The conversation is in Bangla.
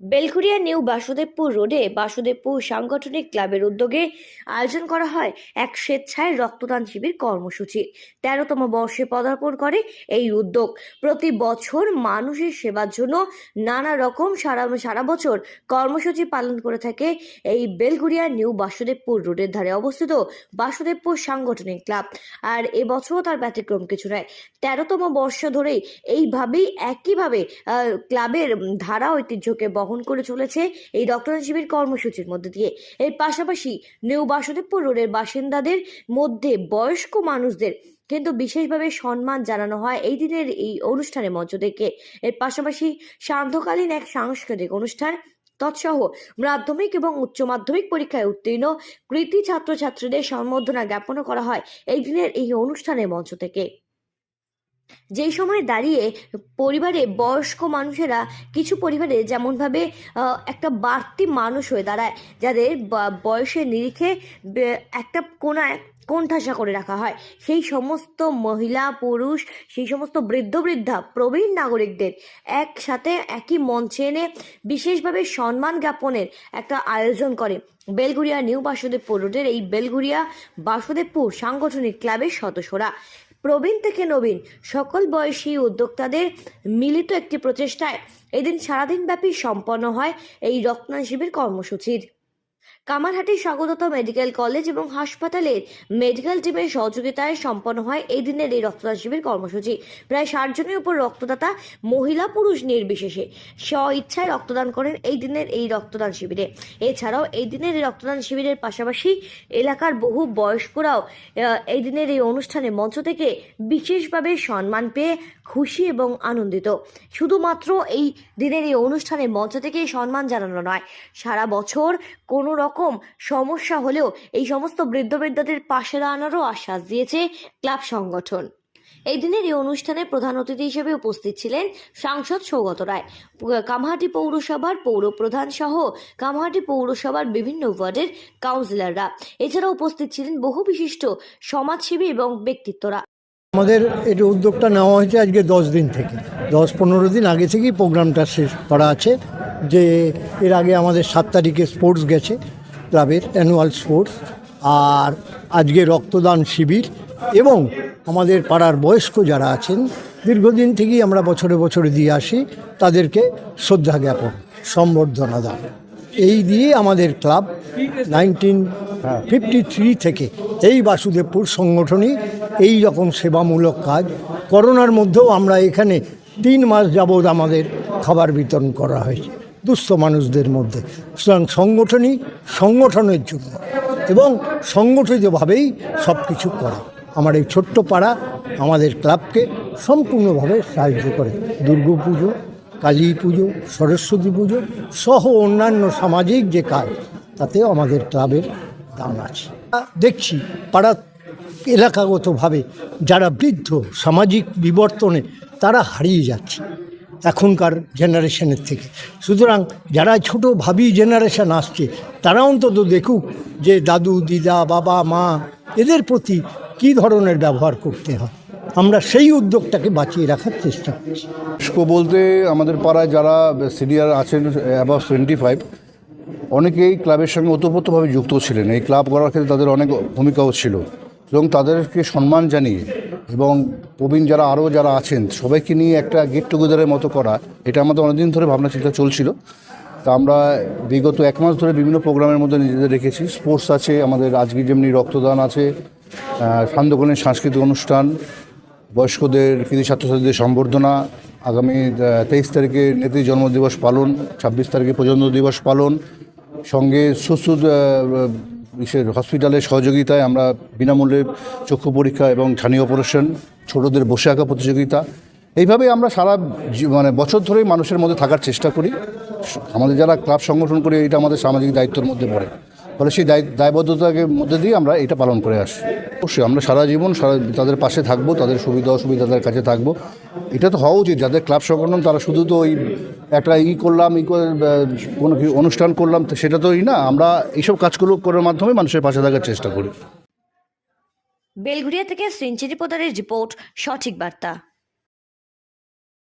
বেলঘুরিয়া নিউ বাসুদেবপুর রোডে বাসুদেবপুর সাংগঠনিক ক্লাবের উদ্যোগে আয়োজন করা হয় এক স্বেচ্ছায় রক্তদান শিবির কর্মসূচি। তেরোতম বর্ষে পদার্পণ করে এই উদ্যোগ। প্রতি বছর মানুষের সেবার জন্য নানা রকম সারা সারা বছর কর্মসূচি পালন করে থাকে এই বেলঘুরিয়া নিউ বাসুদেবপুর রোডের ধারে অবস্থিত বাসুদেবপুর সাংগঠনিক ক্লাব। আর এবছরও তার ব্যতিক্রম কিছু নয়। তেরোতম বর্ষ ধরেই এইভাবেই, একইভাবে ক্লাবের ধারা ঐতিহ্যকে বহন করে চলেছে এই রক্তদান শিবির কর্মসূচির মধ্যে দিয়ে। এর পাশাপাশি নিউ বাসুদেবপুর রোডের বাসিন্দাদের মধ্যে বয়স্ক মানুষদের কিন্তু বিশেষভাবে সম্মান জানানো হয় এই দিনের এই অনুষ্ঠানের মঞ্চ থেকে। এর পাশাপাশি সান্ধ্যকালীন এক সাংস্কৃতিক অনুষ্ঠান তৎসহ মাধ্যমিক এবং উচ্চ মাধ্যমিক পরীক্ষায় উত্তীর্ণ কৃতি ছাত্রছাত্রীদের সম্বর্ধনা জ্ঞাপনও করা হয় এই দিনের এই অনুষ্ঠানের মঞ্চ থেকে। যেই সময় দাঁড়িয়ে পরিবারে বয়স্ক মানুষেরা কিছু পরিবারে যেমনভাবে একটা বাড়তি মানুষ হয়ে দাঁড়ায়, যাদের বয়সের নিরিখে একটা কোনায় কোণঠাসা করে রাখা হয়। সেই সমস্ত মহিলা, পুরুষ, সেই সমস্ত বৃদ্ধ, বৃদ্ধা, প্রবীণ নাগরিকদের একসাথে, একই মঞ্চে এনে বিশেষভাবে সম্মান জ্ঞাপনের একটা আয়োজন করে। বেলগুড়িয়া নিউ বাসুদেবপুর রোডের এই বেলগুড়িয়া বাসুদেবপুর সাংগঠনিক ক্লাবের সদস্যরা। প্রবীণ থেকে নবীন, সকল বয়সী উদ্যোক্তাদের মিলিত একটি প্রচেষ্টায় এদিন সারাদিনব্যাপী সম্পন্ন হয় এই রক্তদান শিবির কর্মসূচির। কামারহাটি স্বাগতত মেডিকেল কলেজ এবং হাসপাতালের মেডিকেল টিমের সহযোগিতায় সম্পন্ন হয় এই দিনের এই রক্তদান শিবির কর্মসূচি। প্রায় ষাট জনের উপর রক্তদাতা মহিলা পুরুষ নির্বিশেষে স্ব ইচ্ছায় রক্তদান করেন এই দিনের এই রক্তদান শিবিরে। এছাড়াও এই দিনের এই রক্তদান শিবিরের পাশাপাশি এলাকার বহু বয়স্করাও এই দিনের এই অনুষ্ঠানে মঞ্চ থেকে বিশেষভাবে সম্মান পেয়ে খুশি এবং আনন্দিত। শুধুমাত্র এই দিনের এই অনুষ্ঠানে মঞ্চ থেকে সম্মান জানানো নয়, সারা বছর কোনো রকম সমস্যা হলেও এই সমস্ত বৃদ্ধ বৃদ্ধাদের পাশে দাঁড়ানোরও আশ্বাস দিয়েছে ক্লাব সংগঠন। এই দিনের এই অনুষ্ঠানে প্রধান অতিথি হিসেবে উপস্থিত ছিলেন সাংসদ সৌগত রায়। কামাহাটি পৌরসভার পৌর প্রধান সহ কামাহাটি পৌরসভার বিভিন্ন ওয়ার্ডের কাউন্সিলররা। এছাড়া উপস্থিত ছিলেন বহু বিশিষ্ট সমাজসেবী এবং ব্যক্তিত্বরা। আমাদের এটা উদ্যোগটা নেওয়া হয়েছে আজকে দশ দিন থেকে। দশ পনেরো দিন আগে থেকেই প্রোগ্রামটা শেষ করা আছে। যে এর আগে আমাদের সাত তারিখে স্পোর্টস গেছে, ক্লাবের অ্যানুয়াল স্পোর্টস, আর আজকে রক্তদান শিবির এবং আমাদের পাড়ার বয়স্ক যারা আছেন, দীর্ঘদিন থেকেই আমরা বছরে বছরে দিয়ে আসি, তাদেরকে শ্রদ্ধা জ্ঞাপন, সম্বর্ধনা দান। এই দিয়ে আমাদের ক্লাব নাইনটিন ফিফটি থ্রি থেকে এই বাসুদেবপুর সংগঠনই এই রকম সেবামূলক কাজ, করোনার মধ্যেও আমরা এখানে তিন মাস যাবৎ আমাদের খাবার বিতরণ করা হয়েছে। দুস্থ মানুষদের মধ্যে। সুতরাং সংগঠনই সংগঠনের জন্য এবং সংগঠিতভাবেই সব কিছু করে। আমার এই ছোট্ট পাড়া আমাদের ক্লাবকে সম্পূর্ণভাবে সাহায্য করে। দুর্গা পুজো, কালী পুজো, সরস্বতী পুজো সহ অন্যান্য সামাজিক যে কাজ, তাতেও আমাদের ক্লাবের দান আছে। দেখছি পাড়া এলাকাগতভাবে যারা বৃদ্ধ সামাজিক বিবর্তনে তারা হারিয়ে যাচ্ছে। এখনকার জেনারেশনের থেকে। সুতরাং যারা ছোট ভাবি জেনারেশন আসছে, তারা অন্তত দেখুক যে দাদু, দিদা, বাবা, মা, এদের প্রতি কী ধরনের ব্যবহার করতে হয়। আমরা সেই উদ্যোগটাকে বাঁচিয়ে রাখার চেষ্টা করছি। বয়স্ক বলতে আমাদের পাড়ায় যারা সিনিয়র আছেন অ্যাবাভ টোয়েন্টি ফাইভ অনেকেই ক্লাবের সঙ্গে ওতপ্রোতভাবে যুক্ত ছিলেন। এই ক্লাব করার ক্ষেত্রে তাদের অনেক ভূমিকাও ছিল এবং তাদেরকে সম্মান জানিয়ে এবং প্রবীণ যারা, আরও যারা আছেন, সবাইকে নিয়ে একটা গেট টুগেদারের মতো করা, এটা আমাদের অনেকদিন ধরে ভাবনা চিন্তা চলছিল। তা আমরা বিগত এক মাস ধরে বিভিন্ন প্রোগ্রামের মধ্যে নিজেদের রেখেছি। স্পোর্টস আছে, আমাদের আজকে যেমনি রক্তদান আছে সান্ধ্যকালীন সাংস্কৃতিক অনুষ্ঠান, বয়স্কদের, কৃতি ছাত্রছাত্রীদের সম্বর্ধনা, আগামী তেইশ তারিখে নেত্রী জন্মদিবস পালন, ছাব্বিশ তারিখে প্রজন্ম দিবস পালন, সঙ্গে ইসের হসপিটালের সহযোগিতায় আমরা বিনামূল্যে চক্ষু পরীক্ষা এবং ছানি অপারেশন, ছোটদের বসে আঁকা প্রতিযোগিতা। এইভাবে আমরা সারা মানে বছর ধরেই মানুষের মধ্যে থাকার চেষ্টা করি। আমাদের যারা ক্লাব সংগঠন করি, এটা আমাদের সামাজিক দায়িত্বের মধ্যে পড়ে। ফলে সেই দায় দায়বদ্ধতাকে মধ্যে দিয়ে আমরা এটা পালন করে আসি অবশ্যই আমরা সারা জীবন সারা তাদের পাশে থাকব, তাদের সুবিধা অসুবিধা তাদের কাছে থাকব। এটা তো হওয়া উচিত। যাদের ক্লাব সংগঠন, তারা শুধু তো ওই একটা ই করলাম, ই কোনো অনুষ্ঠান করলাম সেটা তো ই না। আমরা এইসব কাজগুলো করার মাধ্যমে মানুষের পাশে থাকার চেষ্টা করি। বেলঘুরিয়া থেকে সিঞ্চি রিপোর্টারের রিপোর্ট, সঠিক বার্তা।